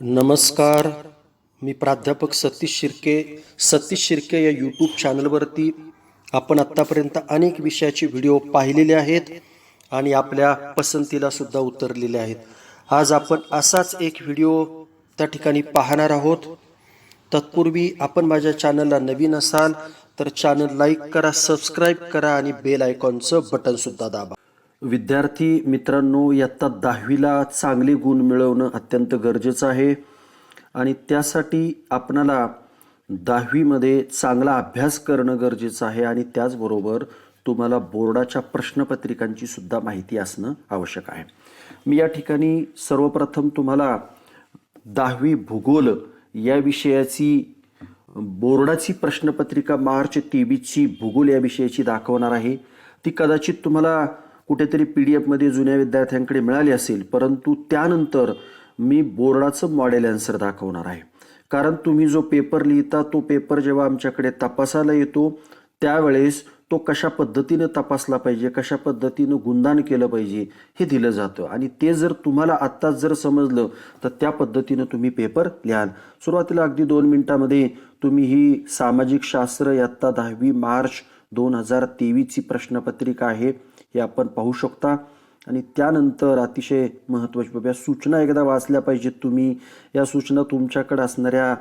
नमस्कार. मी प्राध्यापक सतीश शिर्के. सतीश शिर्के या यूट्यूब चॅनलवरती आपण आत्तापर्यंत अनेक विषयाचे व्हिडिओ पाहिलेले आहेत आणि आपल्या पसंतीला सुद्धा उतरलेले आहेत. आज आपण असाच एक व्हिडिओ त्या ठिकाणी पाहणार आहोत. तत्पूर्वी आपण माझ्या चॅनलला नवीन असाल तर चॅनल लाईक करा सबस्क्राईब करा आणि बेल आयकॉनचं बटनसुद्धा दाबा. विद्यार्थी मित्रांनो इयत्ता दहावीला चांगले गुण मिळवणं अत्यंत गरजेचं आहे. आणि त्यासाठी आपणाला दहावीमध्ये चांगला अभ्यास करणं गरजेचं आहे. आणि त्याचबरोबर तुम्हाला बोर्डाच्या प्रश्नपत्रिकांची सुद्धा माहिती असणं आवश्यक आहे. मी या ठिकाणी सर्वप्रथम तुम्हाला दहावी भूगोल या विषयाची बोर्डाची प्रश्नपत्रिका मार्च तेवीसची भूगोल या विषयाची दाखवणार आहे. ती कदाचित तुम्हाला कुठेतरी पी डी एफमध्ये जुन्या विद्यार्थ्यांकडे मिळाली असेल परंतु त्यानंतर मी बोर्डाचं मॉडेल आन्सर दाखवणार आहे. कारण तुम्ही जो पेपर लिहिता तो पेपर जेव्हा आमच्याकडे तपासायला येतो त्यावेळेस तो कशा पद्धतीनं तपासला पाहिजे कशा पद्धतीनं गुणदान केलं पाहिजे हे दिलं जातं. आणि ते जर तुम्हाला आत्ताच जर समजलं तर त्या पद्धतीनं तुम्ही पेपर लिहाल. सुरुवातीला अगदी दोन मिनिटामध्ये तुम्ही ही सामाजिक शास्त्र इयत्ता दहावी मार्च दोन हजार तेवीसची प्रश्नपत्रिका आहे. हे आपण पाहू शकता. आणि त्यानंतर अतिशय महत्त्वाची बाब या सूचना एकदा वाचल्या पाहिजेत तुम्ही. या सूचना तुमच्याकडे असणाऱ्या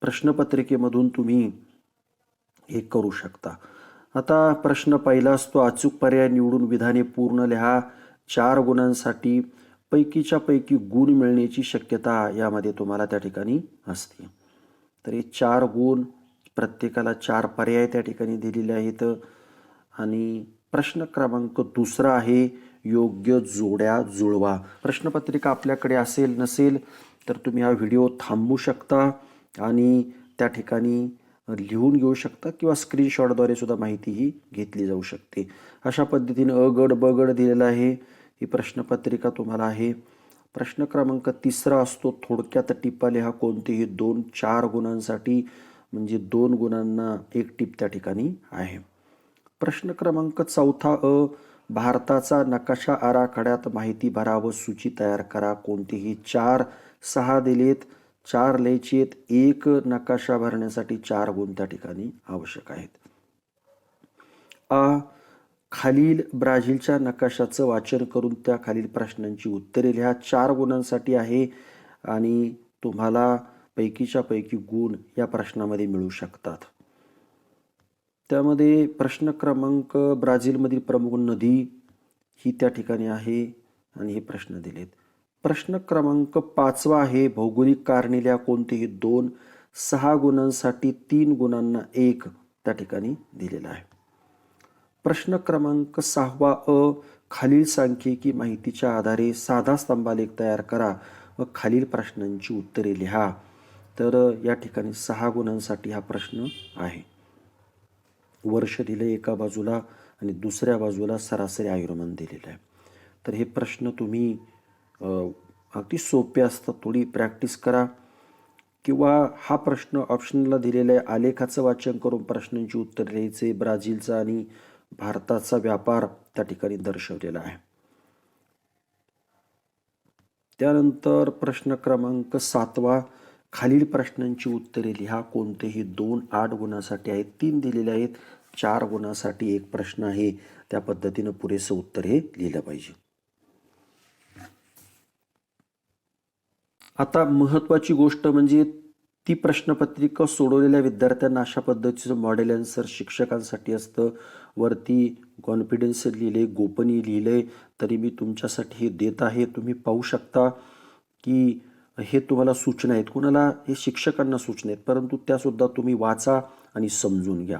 प्रश्नपत्रिकेमधून तुम्ही हे करू शकता. आता प्रश्न पहिला असतो अचूक पर्याय निवडून विधाने पूर्ण लिहा. चार गुणांसाठी पैकीच्या पैकी गुण मिळण्याची शक्यता यामध्ये तुम्हाला त्या ठिकाणी असते. तर हे चार गुण प्रत्येकाला चार पर्याय त्या ठिकाणी दिलेले आहेत. आणि प्रश्न क्रमांक दुसरा आहे योग्य जोड्या जुळवा. प्रश्नपत्रिका आपल्याकडे असेल नसेल तर तुम्ही हा व्हिडिओ थांबवू शकता आणि त्या ठिकाणी लिहून घेऊ शकता किंवा स्क्रीनशॉटद्वारे सुद्धा माहिती ही घेतली जाऊ शकते. अशा पद्धतीने अ गड ब गड दिलेला आहे ही प्रश्नपत्रिका तुम्हाला आहे. प्रश्न क्रमांक तिसरा असतो थोडक्यात टिपा लिहा कोणतेही दोन चार गुणांसाठी म्हणजे दोन गुणांना एक टिप त्या ठिकाणी आहे. प्रश्न क्रमांक चौथा अ भारताचा नकाशा आराखड्यात माहिती भरा व सूची तयार करा. कोणतीही चार सहा दिलेत चार लेचेत आहेत एक नकाशा भरण्यासाठी चार गुण त्या ठिकाणी आवश्यक आहेत? आ खालील ब्राझीलच्या नकाशाचं वाचन करून त्या खालील प्रश्नांची उत्तरे लिहा. चार गुणांसाठी आहे आणि तुम्हाला पैकीच्या पैकी गुण या प्रश्नामध्ये मिळू शकतात. त्यामध्ये प्रश्न क्रमांक ब्राझीलमधील प्रमुख नदी ही त्या ठिकाणी आहे आणि हे प्रश्न दिलेत. प्रश्न क्रमांक पाचवा आहे. भौगोलिक कारणिल्या कोणतेही दोन सहा गुणांसाठी तीन गुणांना एक त्या ठिकाणी दिलेला आहे. प्रश्न क्रमांक सहावा अ खालील सांख्यिकी माहितीच्या आधारे साधा स्तंभालेख तयार करा व खालील प्रश्नांची उत्तरे लिहा. तर या ठिकाणी सहा गुणांसाठी हा प्रश्न आहे. वर्ष दिलं एका बाजूला आणि दुसऱ्या बाजूला सरासरी आयुर्मान दिलेलं आहे. तर हे प्रश्न तुम्ही अगदी सोपे असतात. थोडी प्रॅक्टिस करा. किंवा हा प्रश्न ऑप्शनला दिलेला आहे. आलेखाचं वाचन करून प्रश्नांची उत्तर लिहायचे. ब्राझीलचा आणि भारताचा व्यापार त्या ठिकाणी दर्शवलेला आहे. त्यानंतर प्रश्न क्रमांक सातवा. खालील प्रश्नांची उत्तरे लिहा. कोणतेही दोन आठ गुणासाठी आहेत तीन दिलेले आहेत चार गुणासाठी एक प्रश्न आहे. त्या पद्धतीनं पुरेसं उत्तर हे लिहिलं पाहिजे. आता महत्त्वाची गोष्ट म्हणजे ती प्रश्नपत्रिका सोडवलेल्या विद्यार्थ्यांना अशा पद्धतीचं मॉडेल आन्सर शिक्षकांसाठी असतं. वरती कॉन्फिडन्स लिहिले गोपनीय लिहिले तरी मी तुमच्यासाठी हे देत आहे. तुम्ही पाहू शकता की हे तुम्हाला सूचना आहेत. कुणाला? हे शिक्षकांना सूचना आहेत. परंतु त्यासुद्धा तुम्ही वाचा आणि समजून घ्या.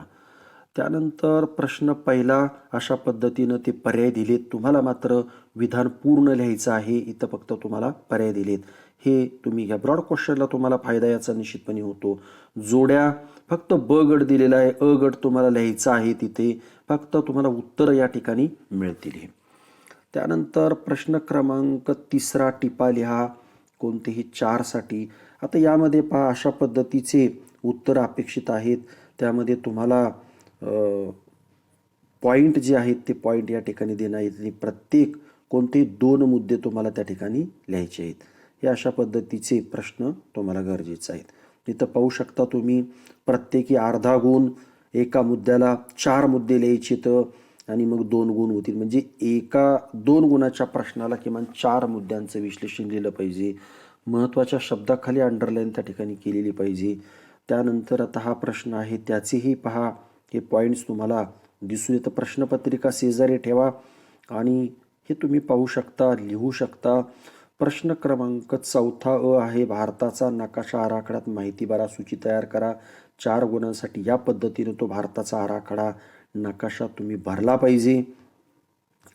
त्यानंतर प्रश्न पहिला अशा पद्धतीनं ते पर्याय दिलेत. तुम्हाला मात्र विधान पूर्ण लिहायचं आहे. इथं फक्त तुम्हाला पर्याय दिलेत. हे तुम्ही घ्या. ब्रॉड क्वेश्चनला तुम्हाला फायदा याचा निश्चितपणे होतो. जोड्या फक्त ब गट दिलेला आहे. अ गट तुम्हाला लिहायचा आहे तिथे. फक्त तुम्हाला उत्तर या ठिकाणी मिळतील हे. त्यानंतर प्रश्न क्रमांक तिसरा टिपा लिहा. कोणतेही चारसाठी. आता यामध्ये पहा अशा पद्धतीचे उत्तर अपेक्षित आहेत. त्यामध्ये तुम्हाला पॉईंट जे आहेत ते पॉईंट या ठिकाणी देणार आहेत आणि प्रत्येक कोणतेही दोन मुद्दे तुम्हाला त्या ठिकाणी लिहायचे आहेत. हे अशा पद्धतीचे प्रश्न तुम्हाला गरजेचे आहेत. इथं पाहू शकता तुम्ही प्रत्येकी अर्धा गुण एका मुद्द्याला चार मुद्दे लिहायचे तर आणि मग दोन गुण होतील. म्हणजे एका दोन गुणाच्या प्रश्नाला किमान चार मुद्द्यांचं विश्लेषण लिहिलं पाहिजे. महत्त्वाच्या शब्दाखाली अंडरलाईन त्या ठिकाणी केलेली पाहिजे. त्यानंतर आता हा प्रश्न आहे त्याचेही पहा. हे पॉईंट्स तुम्हाला दिसू येतं. प्रश्नपत्रिका शेजारी ठेवा आणि हे तुम्ही पाहू शकता लिहू शकता. प्रश्न क्रमांक चौथा अ आहे. भारताचा नकाशा आराखड्यात माहिती बारा सूची तयार करा. चार गुणांसाठी या पद्धतीने तो भारताचा आराखडा नकाशा तुम्ही भरला पाहिजे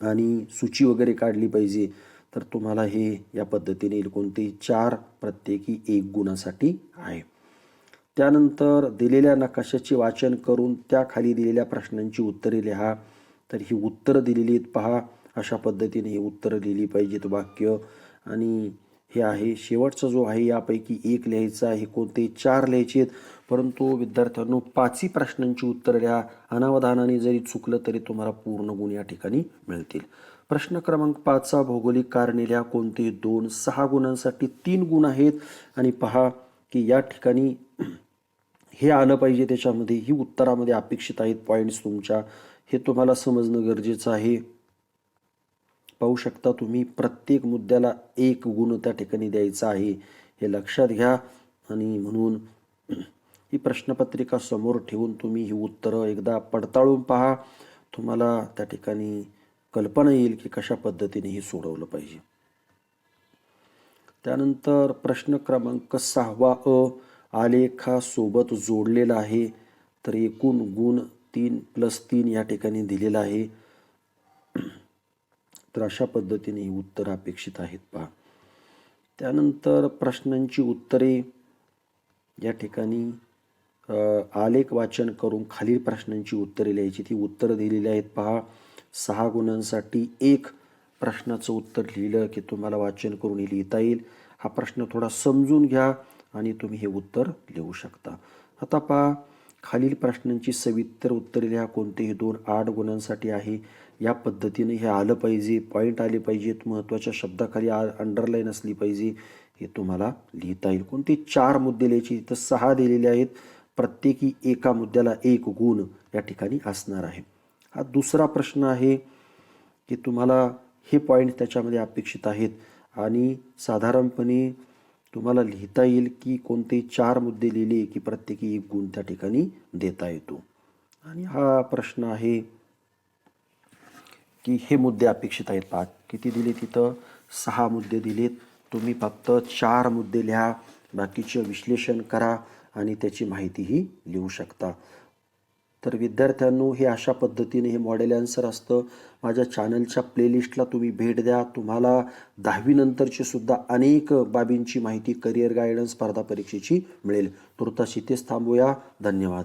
आणि सूची वगैरे काढली पाहिजे तर तुम्हाला हे या पद्धतीने येईल कोणतेही चार प्रत्येकी एक गुणासाठी आहे. त्यानंतर दिलेल्या नकाशाचे वाचन करून त्याखाली दिलेल्या प्रश्नांची उत्तरे लिहा. तर ही उत्तरं दिलेली आहेत पहा अशा पद्धतीने ही उत्तरं लिहिली पाहिजेत वाक्य. आणि हे आहे. शेवटचा जो आहे यापैकी एक लिहायचा आहे. कोणते चार लिहायचे आहेत? परंतु विद्यार्थ्यांनो पाचही प्रश्नांची उत्तरं लिहा अनावधानाने जरी चुकलं तरी तुम्हाला पूर्ण गुण या ठिकाणी मिळतील. प्रश्न क्रमांक पाचचा भौगोलिक कारणे लिहा. कोणते दोन सहा गुणांसाठी तीन गुण आहेत? आणि पहा की या ठिकाणी हे आलं पाहिजे त्याच्यामध्ये. ही उत्तरामध्ये अपेक्षित आहेत पॉईंट्स तुमच्या. हे तुम्हाला समजणं गरजेचं आहे. पाहू शकता तुम्ही प्रत्येक मुद्द्याला एक गुण त्या ठिकाणी द्यायचा आहे हे लक्षात घ्या. आणि म्हणून ही प्रश्नपत्रिका समोर ठेवून तुम्ही ही उत्तरं एकदा पडताळून पहा. तुम्हाला त्या ठिकाणी कल्पना येईल की कशा पद्धतीने हे सोडवलं पाहिजे. त्यानंतर प्रश्न क्रमांक सहावा अ आलेखासोबत जोडलेला आहे तर एकूण गुण तीन प्लस तीन या ठिकाणी दिलेला आहे. तर अशा पद्धतीने ही उत्तरं अपेक्षित आहेत पहा. त्यानंतर प्रश्नांची उत्तरे. या ठिकाणी आलेख वाचन करून खालील प्रश्नांची उत्तरे लिहायची. ती उत्तरं दिलेली आहेत पहा. सहा गुणांसाठी एक प्रश्नाचं उत्तर लिहिलं की तुम्हाला वाचन करून हे लिहिता येईल. हा प्रश्न थोडा समजून घ्या आणि तुम्ही हे उत्तर लिहू शकता. आता पहा खालील प्रश्नांची सविस्तर उत्तरे लिहा. कोणतेही दोन आठ गुणांसाठी आहे. या पद्धतीने हे आलं पाहिजे पॉईंट आले पाहिजेत महत्त्वाच्या शब्दाखाली आ अंडरलाईन असली पाहिजे हे तुम्हाला लिहिता येईल. कोणते चार मुद्दे लिहायचे? इथं सहा दिलेले आहेत. प्रत्येकी एका मुद्द्याला एक गुण या ठिकाणी असणार आहे. हा दुसरा प्रश्न आहे की तुम्हाला हे पॉईंट त्याच्यामध्ये अपेक्षित आहेत. आणि साधारणपणे तुम्हाला लिहिता येईल की कोणते चार मुद्दे लिहिले की प्रत्येकी एक गुण त्या ठिकाणी देता येतो. आणि हा प्रश्न आहे की हे मुद्दे अपेक्षित आहेत पाच किती दिले तिथं? सहा मुद्दे दिलेत. तुम्ही फक्त चार मुद्दे लिहा. बाकीचे विश्लेषण करा आणि त्याची माहितीही लिहू शकता. तर विद्यार्थ्यांनो हे अशा पद्धतीने हे मॉडेल आन्सर असतं. माझ्या चॅनलच्या प्लेलिस्टला तुम्ही भेट द्या. तुम्हाला दहावीनंतरची सुद्धा अनेक बाबींची माहिती करिअर गायडन्स स्पर्धा परीक्षेची मिळेल. तुर्तास इथेच थांबूया. धन्यवाद.